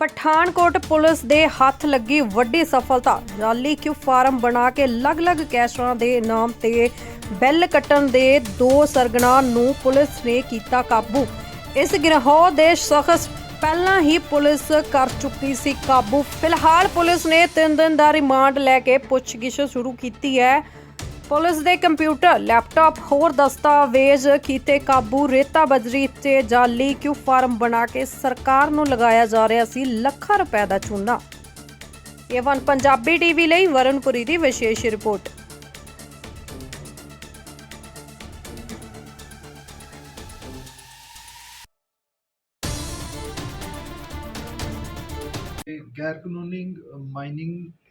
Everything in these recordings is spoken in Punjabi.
ਪਠਾਨਕੋਟ ਪੁਲਿਸ ਦੇ ਹੱਥ ਲੱਗੀ ਵੱਡੀ ਸਫਲਤਾ। ਜਾਲੀ ਕਿਊ ਫਾਰਮ ਬਣਾ ਕੇ ਅਲੱਗ-ਅਲੱਗ ਕੈਸ਼ਰਾਂ ਦੇ ਨਾਮ ਤੇ ਬੈਲ ਕੱਟਣ ਦੇ ਦੋ ਸਰਗਣਾ ਨੂੰ ਪੁਲਿਸ ਨੇ ਕੀਤਾ ਕਾਬੂ। ਇਸ ਗਿਰੋਹ ਦੇ ਸ਼ਖਸ ਪਹਿਲਾਂ ਹੀ ਪੁਲਿਸ ਕਰ ਚੁੱਕੀ ਸੀ ਕਾਬੂ। ਫਿਲਹਾਲ ਪੁਲਿਸ ਨੇ 3 ਦਿਨ ਦਾ ਰਿਮਾਂਡ ਲੈ ਕੇ ਪੁੱਛਗਿੱਛ ਸ਼ੁਰੂ ਕੀਤੀ ਹੈ। ਪੁਲਿਸ ਦੇ ਕੰਪਿਊਟਰ, ਲੈਪਟਾਪ, ਹੋਰ ਦਸਤਾਵੇਜ਼ ਕੀਤੇ ਕਾਬੂ ਰੇਤਾ ਬਜਰੀ ਤੇ ਜਾਲੀ ਕਿਊ ਫਾਰਮ ਬਣਾ ਕੇ ਸਰਕਾਰ ਨੂੰ ਲਗਾਇਆ ਜਾ ਰਿਹਾ ਸੀ ਲੱਖਾਂ ਰੁਪਏ ਦਾ ਚੂਨਾ? ਏਵਨ ਪੰਜਾਬੀ ਟੀਵੀ ਲਈ ਵਰਨਪੁਰੀ ਦੀ ਵਿਸ਼ੇਸ਼ ਰਿਪੋਰਟ। ਗੈਰ ਕਾਨੂੰਨੀ ਮਾਈਨਿੰਗ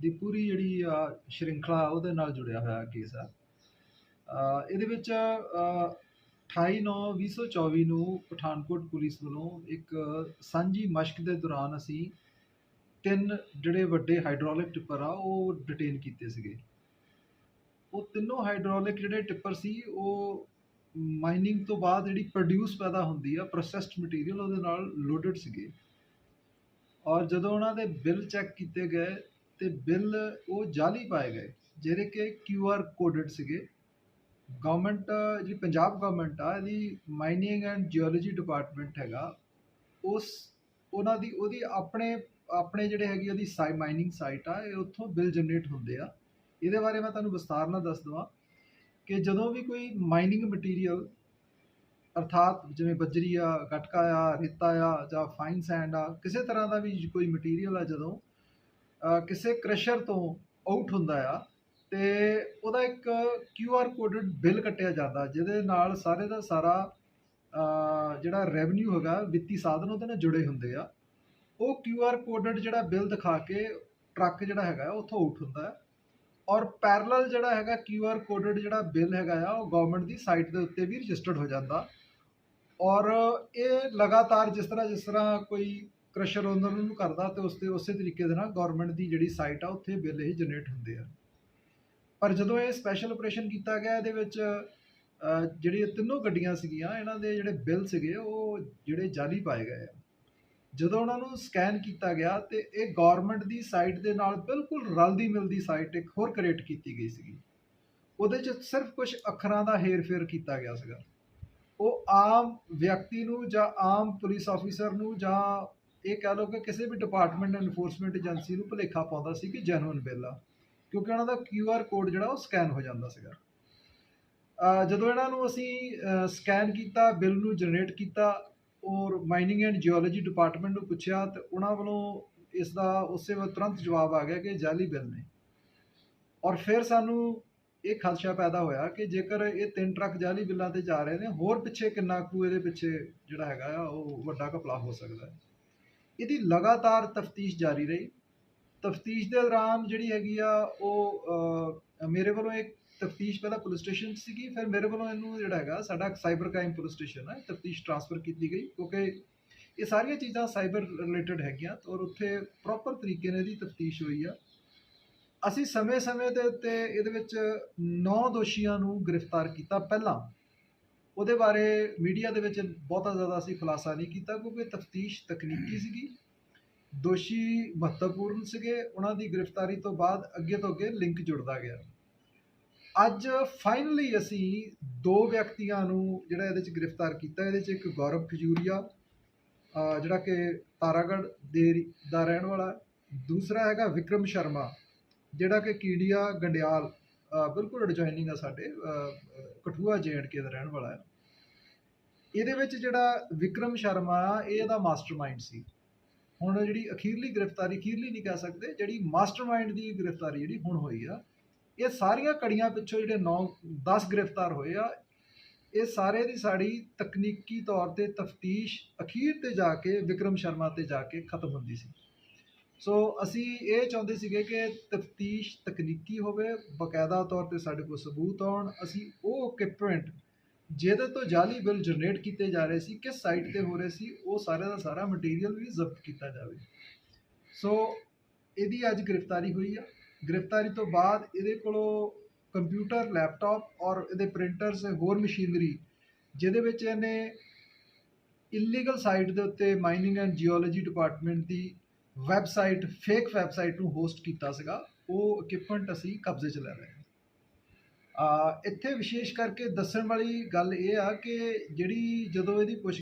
ਦੀ ਪੂਰੀ ਜਿਹੜੀ ਆ ਸ਼੍ਰਿੰਖਲਾ ਉਹਦੇ ਨਾਲ ਜੁੜਿਆ ਹੋਇਆ ਕੇਸ ਆ। ਇਹਦੇ ਵਿੱਚ ਅ, 28/9/2024 ਨੂੰ ਪਠਾਨਕੋਟ ਪੁਲਿਸ ਵੱਲੋਂ ਇੱਕ ਸਾਂਝੀ ਮਸ਼ਕ ਦੇ ਦੌਰਾਨ ਅਸੀਂ ਤਿੰਨ ਜਿਹੜੇ ਵੱਡੇ ਹਾਈਡ੍ਰੋਲਿਕ ਟਿੱਪਰ ਆ ਉਹ ਡਿਟੇਨ ਕੀਤੇ ਸੀਗੇ। ਉਹ ਤਿੰਨੋਂ ਹਾਈਡ੍ਰੋਲਿਕ ਜਿਹੜੇ ਟਿੱਪਰ ਸੀ ਉਹ ਮਾਈਨਿੰਗ ਤੋਂ ਬਾਅਦ ਜਿਹੜੀ ਪ੍ਰੋਡਿਊਸ ਪੈਦਾ ਹੁੰਦੀ ਆ ਪ੍ਰੋਸੈਸਡ ਮਟੀਰੀਅਲ ਉਹਦੇ ਨਾਲ ਲੋਡਡ ਸੀਗੇ। ਔਰ ਜਦੋਂ ਉਹਨਾਂ ਦੇ ਬਿੱਲ ਚੈੱਕ ਕੀਤੇ ਗਏ ਤੇ ਬਿੱਲ ਉਹ ਜਾਲੀ ਪਾਏ ਗਏ, ਜਿਹੜੇ ਕਿ ਕਿਊ ਆਰ ਕੋਡਡ ਸੀਗੇ। ਗਵਰਨਮੈਂਟ ਜਿਹੜੀ ਪੰਜਾਬ ਗਵਰਨਮੈਂਟ ਆ, ਇਹਦੀ ਮਾਈਨਿੰਗ ਐਂਡ ਜੀਓਲੋਜੀ ਡਿਪਾਰਟਮੈਂਟ ਹੈਗਾ, ਉਸ ਉਹਨਾਂ ਦੀ, ਉਹਦੀ ਆਪਣੇ ਆਪਣੇ ਜਿਹੜੇ ਹੈਗੀ ਉਹਦੀ ਸਾਈ ਮਾਈਨਿੰਗ ਸਾਈਟ ਆ, ਇਹ ਉੱਥੋਂ ਬਿੱਲ ਜਨਰੇਟ ਹੁੰਦੇ ਆ। ਇਹਦੇ ਬਾਰੇ ਮੈਂ ਤੁਹਾਨੂੰ ਵਿਸਤਾਰ ਨਾਲ ਦੱਸ ਦਵਾਂ ਕਿ ਜਦੋਂ ਵੀ ਕੋਈ ਮਾਈਨਿੰਗ ਮਟੀਰੀਅਲ ਅਰਥਾਤ ਜਿਵੇਂ ਬੱਜਰੀ ਆ, ਗਟਕਾ ਆ, ਰੇਤਾ ਆ ਜਾਂ ਫਾਈਨ ਸੈਂਡ ਆ, ਕਿਸੇ ਤਰ੍ਹਾਂ ਦਾ ਵੀ ਕੋਈ ਮਟੀਰੀਅਲ ਆ ਜਦੋਂ ਕਿਸੇ ਕ੍ਰਸ਼ਰ ਤੋਂ ਆਊਟ ਹੁੰਦਾ ਆ, ਤੇ ਉਹਦਾ ਇੱਕ ਕਿਊ ਆਰ ਕੋਡਡ ਬਿੱਲ ਕੱਟਿਆ ਜਾਂਦਾ, ਜਿਹਦੇ ਨਾਲ ਸਾਰੇ ਦਾ ਸਾਰਾ ਜਿਹੜਾ ਰੈਵਨਿਊ ਹੈਗਾ, ਵਿੱਤੀ ਸਾਧਨ ਉਹਦੇ ਨਾਲ ਜੁੜੇ ਹੁੰਦੇ ਆ। ਉਹ ਕਿਊ ਆਰ ਕੋਡਡ ਜਿਹੜਾ ਬਿੱਲ ਦਿਖਾ ਕੇ ਟਰੱਕ ਜਿਹੜਾ ਹੈਗਾ ਉੱਥੋਂ ਆਊਟ ਹੁੰਦਾ ਹੈ ਔਰ ਪੈਰਲਲ ਜਿਹੜਾ ਹੈਗਾ ਕਿਊ ਆਰ ਕੋਡਡ ਜਿਹੜਾ ਬਿੱਲ ਹੈਗਾ ਆ, ਉਹ ਗਵਰਨਮੈਂਟ ਦੀ ਸਾਈਟ ਦੇ ਉੱਤੇ ਵੀ ਰਜਿਸਟਰਡ ਹੋ ਜਾਂਦਾ। ਔਰ ਇਹ ਲਗਾਤਾਰ ਜਿਸ ਤਰ੍ਹਾਂ ਜਿਸ ਤਰ੍ਹਾਂ ਕੋਈ ਕ੍ਰਸ਼ਰ ਓਨਰ ਨੂੰ ਕਰਦਾ ਤੇ ਉਸ ਤੇ ਉਸੇ ਤਰੀਕੇ ਦੇ ਨਾਲ ਗਵਰਨਮੈਂਟ ਦੀ ਜਿਹੜੀ ਸਾਈਟ ਆ ਉੱਥੇ ਬਿੱਲ ਹੀ ਜਨਰੇਟ ਹੁੰਦੇ ਆ। ਪਰ ਜਦੋਂ ਇਹ ਸਪੈਸ਼ਲ ਆਪਰੇਸ਼ਨ ਕੀਤਾ ਗਿਆ ਇਹਦੇ ਵਿੱਚ ਅ, ਜਿਹੜੀ ਤਿੰਨੋਂ ਗੱਡੀਆਂ ਸੀਗੀਆਂ ਇਹਨਾਂ ਦੇ ਜਿਹੜੇ ਬਿੱਲ ਸੀਗੇ ਉਹ ਜਿਹੜੇ ਜਾਲੀ ਪਾਏ ਗਏ ਆ। ਜਦੋਂ ਉਹਨਾਂ ਨੂੰ ਸਕੈਨ ਕੀਤਾ ਗਿਆ ਤੇ ਇਹ ਗਵਰਨਮੈਂਟ ਦੀ ਸਾਈਟ ਦੇ ਨਾਲ ਬਿਲਕੁਲ ਰਲਦੀ ਮਿਲਦੀ ਸਾਈਟ ਇੱਕ ਹੋਰ ਕ੍ਰੀਏਟ ਕੀਤੀ ਗਈ ਸੀਗੀ। ਉਹਦੇ 'ਚ ਸਿਰਫ ਕੁਝ ਅੱਖਰਾਂ ਦਾ ਹੇਰ-ਫੇਰ ਕੀਤਾ ਗਿਆ ਸੀਗਾ। ਉਹ ਆਮ ਵਿਅਕਤੀ ਨੂੰ ਜਾਂ ਆਮ ਪੁਲਿਸ ਆਫੀਸਰ ਨੂੰ ਜਾਂ ਇਹ ਕਹਿ ਲਓ ਕਿ ਕਿਸੇ ਵੀ ਡਿਪਾਰਟਮੈਂਟ ਐਨਫੋਰਸਮੈਂਟ ਏਜੰਸੀ ਨੂੰ ਭੁਲੇਖਾ ਪਾਉਂਦਾ ਸੀ ਕਿ ਜੈਨੂਇਨ ਬਿੱਲ ਆ, ਕਿਉਂਕਿ ਉਹਨਾਂ ਦਾ ਕਿਊ ਆਰ ਕੋਡ ਜਿਹੜਾ ਉਹ ਸਕੈਨ ਹੋ ਜਾਂਦਾ ਸੀਗਾ। ਜਦੋਂ ਇਹਨਾਂ ਨੂੰ ਅਸੀਂ ਸਕੈਨ ਕੀਤਾ ਬਿੱਲ ਨੂੰ ਜਨਰੇਟ ਕੀਤਾ ਔਰ ਮਾਈਨਿੰਗ ਐਂਡ ਜੀਓਲੋਜੀ ਡਿਪਾਰਟਮੈਂਟ ਨੂੰ ਪੁੱਛਿਆ ਤੇ ਉਹਨਾਂ ਵੱਲੋਂ ਇਸ ਦਾ ਉਸੇ ਵਕਤ ਤੁਰੰਤ ਜਵਾਬ ਆ ਗਿਆ ਕਿ ਇਹ ਜਾਲੀ ਬਿੱਲ ਨੇ। ਔਰ ਫਿਰ ਸਾਨੂੰ ਇਹ ਖਦਸ਼ਾ ਪੈਦਾ ਹੋਇਆ ਕਿ ਜੇਕਰ ਇਹ ਤਿੰਨ ਟਰੱਕ ਜਾਲੀ ਬਿੱਲਾਂ ਤੇ ਜਾ ਰਹੇ ਨੇ, ਹੋਰ ਪਿੱਛੇ ਕਿੰਨਾ ਕੁ ਇਹਦੇ ਪਿੱਛੇ ਜਿਹੜਾ ਹੈਗਾ ਆ, ਉਹ ਵੱਡਾ ਘਪਲਾ ਹੋ ਸਕਦਾ ਹੈ। ਇਹਦੀ ਲਗਾਤਾਰ ਤਫਤੀਸ਼ ਜਾਰੀ ਰਹੀ। ਤਫਤੀਸ਼ ਦੇ ਦੌਰਾਨ ਜਿਹੜੀ ਹੈਗੀ ਆ, ਉਹ ਮੇਰੇ ਵੱਲੋਂ ਇੱਕ ਤਫਤੀਸ਼ ਪਹਿਲਾਂ ਪੁਲਿਸ ਸਟੇਸ਼ਨ 'ਚ ਸੀਗੀ, ਫਿਰ ਮੇਰੇ ਵੱਲੋਂ ਇਹਨੂੰ ਜਿਹੜਾ ਹੈਗਾ, ਸਾਡਾ ਸਾਈਬਰ ਕ੍ਰਾਈਮ ਪੁਲਿਸ ਸਟੇਸ਼ਨ ਹੈ ਤਫਤੀਸ਼ ਟ੍ਰਾਂਸਫਰ ਕੀਤੀ ਗਈ, ਕਿਉਂਕਿ ਇਹ ਸਾਰੀਆਂ ਚੀਜ਼ਾਂ ਸਾਈਬਰ ਰਿਲੇਟਡ ਹੈਗੀਆਂ ਔਰ ਉੱਥੇ ਪ੍ਰੋਪਰ ਤਰੀਕੇ ਨਾਲ ਇਹਦੀ ਤਫਤੀਸ਼ ਹੋਈ ਆ। ਅਸੀਂ ਸਮੇਂ-ਸਮੇਂ ਦੇ ਉੱਤੇ ਇਹਦੇ ਵਿੱਚ 9 ਦੋਸ਼ੀਆਂ ਨੂੰ ਗ੍ਰਿਫਤਾਰ ਕੀਤਾ ਪਹਿਲਾਂ। ਉਹਦੇ ਬਾਰੇ ਮੀਡੀਆ ਦੇ ਵਿੱਚ ਬਹੁਤਾ ਜ਼ਿਆਦਾ ਅਸੀਂ ਖੁਲਾਸਾ ਨਹੀਂ ਕੀਤਾ ਕਿਉਂਕਿ ਤਫਤੀਸ਼ ਤਕਨੀਕੀ ਸੀਗੀ। ਦੋਸ਼ੀ ਮਹੱਤਵਪੂਰਨ ਸੀਗੇ। ਉਹਨਾਂ ਦੀ ਗ੍ਰਿਫਤਾਰੀ ਤੋਂ ਬਾਅਦ ਅੱਗੇ ਤੋਂ ਅੱਗੇ ਲਿੰਕ ਜੁੜਦਾ ਗਿਆ। ਅੱਜ ਫਾਈਨਲੀ ਅਸੀਂ ਦੋ ਵਿਅਕਤੀਆਂ ਨੂੰ ਜਿਹੜਾ ਇਹਦੇ ਚ ਗ੍ਰਿਫਤਾਰ ਕੀਤਾ, ਇਹਦੇ ਚ ਇੱਕ ਗੌਰਵ ਖਜੂਰੀਆ ਜਿਹੜਾ ਕਿ ਤਾਰਾਗੜ੍ਹ ਦੇ ਦਾ ਰਹਿਣ ਵਾਲਾ, ਦੂਸਰਾ ਹੈਗਾ ਵਿਕਰਮ ਸ਼ਰਮਾ, ਜਿਹੜਾ ਕਿ ਕੀੜੀਆ ਗੰਡਿਆਲ ਬਿਲਕੁਲ ਐਡਜੋਇਨਿੰਗ ਆ ਸਾਡੇ, ਅਹ ਕਠੂਆ ਕੇ ਦਾ ਰਹਿਣ ਵਾਲਾ ਹੈ। ਇਹਦੇ ਵਿੱਚ ਜਿਹੜਾ ਵਿਕਰਮ ਸ਼ਰਮਾ ਆ ਇਹ ਇਹਦਾ ਮਾਸਟਰਮਾਈਂਡ ਸੀ। ਹੁਣ ਜਿਹੜੀ ਅਖੀਰਲੀ ਗ੍ਰਿਫਤਾਰੀ, ਅਖੀਰਲੀ ਨਹੀਂ ਕਹਿ ਸਕਦੇ, ਜਿਹੜੀ ਮਾਸਟਰਮਾਈਂਡ ਦੀ ਗ੍ਰਿਫਤਾਰੀ ਜਿਹੜੀ ਹੁਣ ਹੋਈ ਆ, ਇਹ ਸਾਰੀਆਂ ਕੜੀਆਂ ਪਿੱਛੋਂ ਜਿਹੜੇ 9 10 ਗ੍ਰਿਫਤਾਰ ਹੋਏ ਆ, ਇਹ ਸਾਰੇ ਦੀ ਸਾਡੀ ਤਕਨੀਕੀ ਤੌਰ ਤੇ ਤਫਤੀਸ਼ ਅਖੀਰ ਤੇ ਜਾ ਕੇ, ਵਿਕਰਮ ਸ਼ਰਮਾ ਤੇ ਜਾ ਕੇ ਖਤਮ ਹੁੰਦੀ ਸੀ। ਸੋ ਅਸੀਂ ਇਹ ਚਾਹੁੰਦੇ ਸੀਗੇ ਕਿ ਤਫਤੀਸ਼ ਤਕਨੀਕੀ ਹੋਵੇ, ਬਕਾਇਦਾ ਤੌਰ ਤੇ ਸਾਡੇ ਕੋਲ ਸਬੂਤ ਆਉਣ, ਅਸੀਂ ਉਹ ਇਕਵਿਪਮੈਂਟ ਜਿਹਦੇ ਤੋਂ ਜਾਲੀ ਬਿੱਲ ਜਨਰੇਟ ਕੀਤੇ ਜਾ ਰਹੇ ਸੀ, ਕਿਸ ਸਾਈਟ ਤੇ ਹੋ ਰਹੇ ਸੀ, ਉਹ ਸਾਰੇ ਦਾ ਸਾਰਾ ਮਟੀਰੀਅਲ ਵੀ ਜ਼ਬਤ ਕੀਤਾ ਜਾਵੇ। ਸੋ ਇਹਦੀ ਅੱਜ ਗ੍ਰਿਫਤਾਰੀ ਹੋਈ ਆ। ਗ੍ਰਿਫਤਾਰੀ ਤੋਂ ਬਾਅਦ ਇਹਦੇ ਕੋਲੋਂ ਕੰਪਿਊਟਰ ਲੈਪਟਾਪ ਔਰ ਇਹਦੇ ਪ੍ਰਿੰਟਰਸ ਹੋਰ ਮਸ਼ੀਨਰੀ ਜਿਹਦੇ ਵਿੱਚ ਇਹਨੇ ਇਲੀਗਲ ਸਾਈਟ ਦੇ ਉੱਤੇ ਮਾਈਨਿੰਗ ਐਂਡ ਜੀਓਲੋਜੀ ਡਿਪਾਰਟਮੈਂਟ ਦੀ ਵੈਬਸਾਈਟ ਫੇਕ ਵੈਬਸਾਈਟ ਨੂੰ ਹੋਸਟ ਕੀਤਾ ਸੀਗਾ, ਉਹ ਇਕਵਿਪਮੈਂਟ ਅਸੀਂ ਕਬਜ਼ੇ 'ਚ ਲੈ ਰਹੇ ਇੱਥੇ ਵਿਸ਼ੇਸ਼ ਕਰਕੇ ਦੱਸਣ ਵਾਲੀ ਗੱਲ ਇਹ ਆ ਕਿ ਜਿਹੜੀ ਜਦੋਂ ਇਹਦੀ ਪੁੱਛ